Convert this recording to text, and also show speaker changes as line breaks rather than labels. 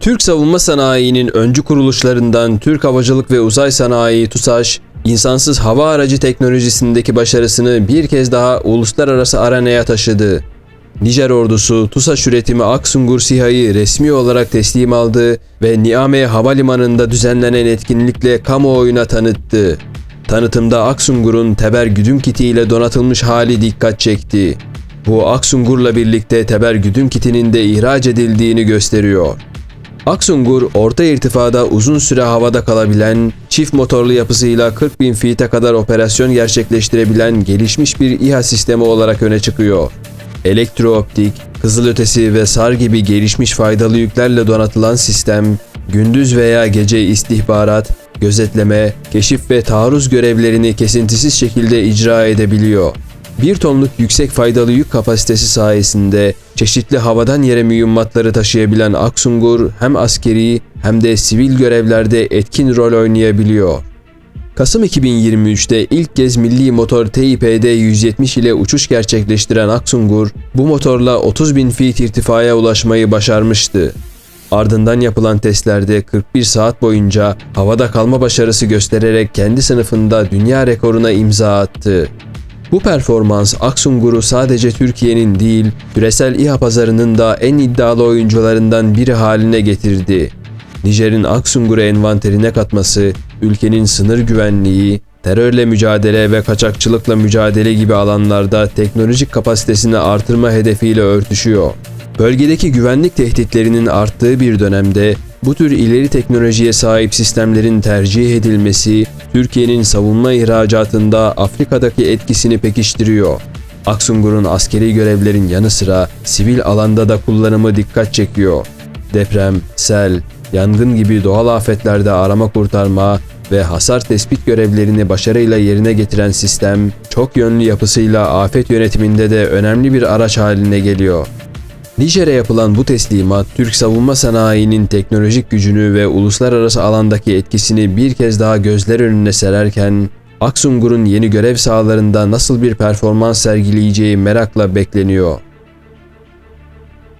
Türk savunma sanayinin öncü kuruluşlarından Türk Havacılık ve Uzay Sanayi TUSAŞ, insansız hava aracı teknolojisindeki başarısını bir kez daha uluslararası arenaya taşıdı. Nijer ordusu TUSAŞ üretimi Aksungur SİHA'yı resmi olarak teslim aldı ve Niamey Havalimanı'nda düzenlenen etkinlikle kamuoyuna tanıttı. Tanıtımda Aksungur'un Teber güdüm kiti ile donatılmış hali dikkat çekti. Bu Aksungur'la birlikte Teber güdüm kitinin de ihraç edildiğini gösteriyor. Aksungur, orta irtifada uzun süre havada kalabilen, çift motorlu yapısıyla 40 bin feet'e kadar operasyon gerçekleştirebilen gelişmiş bir İHA sistemi olarak öne çıkıyor. Elektrooptik, kızılötesi ve SAR gibi gelişmiş faydalı yüklerle donatılan sistem, gündüz veya gece istihbarat, gözetleme, keşif ve taarruz görevlerini kesintisiz şekilde icra edebiliyor. 1 tonluk yüksek faydalı yük kapasitesi sayesinde çeşitli havadan yere mühimmatları taşıyabilen Aksungur hem askeri hem de sivil görevlerde etkin rol oynayabiliyor. Kasım 2023'te ilk kez milli motor TİPD 170 ile uçuş gerçekleştiren Aksungur, bu motorla 30 bin feet irtifaya ulaşmayı başarmıştı. Ardından yapılan testlerde 41 saat boyunca havada kalma başarısı göstererek kendi sınıfında dünya rekoruna imza attı. Bu performans Aksungur'u sadece Türkiye'nin değil, küresel İHA pazarının da en iddialı oyuncularından biri haline getirdi. Nijer'in Aksungur'u envanterine katması, ülkenin sınır güvenliği, terörle mücadele ve kaçakçılıkla mücadele gibi alanlarda teknolojik kapasitesini artırma hedefiyle örtüşüyor. Bölgedeki güvenlik tehditlerinin arttığı bir dönemde bu tür ileri teknolojiye sahip sistemlerin tercih edilmesi, Türkiye'nin savunma ihracatında Afrika'daki etkisini pekiştiriyor. Aksungur'un askeri görevlerin yanı sıra sivil alanda da kullanımı dikkat çekiyor. Deprem, sel, yangın gibi doğal afetlerde arama kurtarma ve hasar tespit görevlerini başarıyla yerine getiren sistem, çok yönlü yapısıyla afet yönetiminde de önemli bir araç haline geliyor. Nijer'e yapılan bu teslimat, Türk savunma sanayinin teknolojik gücünü ve uluslararası alandaki etkisini bir kez daha gözler önüne sererken, Aksungur'un yeni görev sahalarında nasıl bir performans sergileyeceği merakla bekleniyor.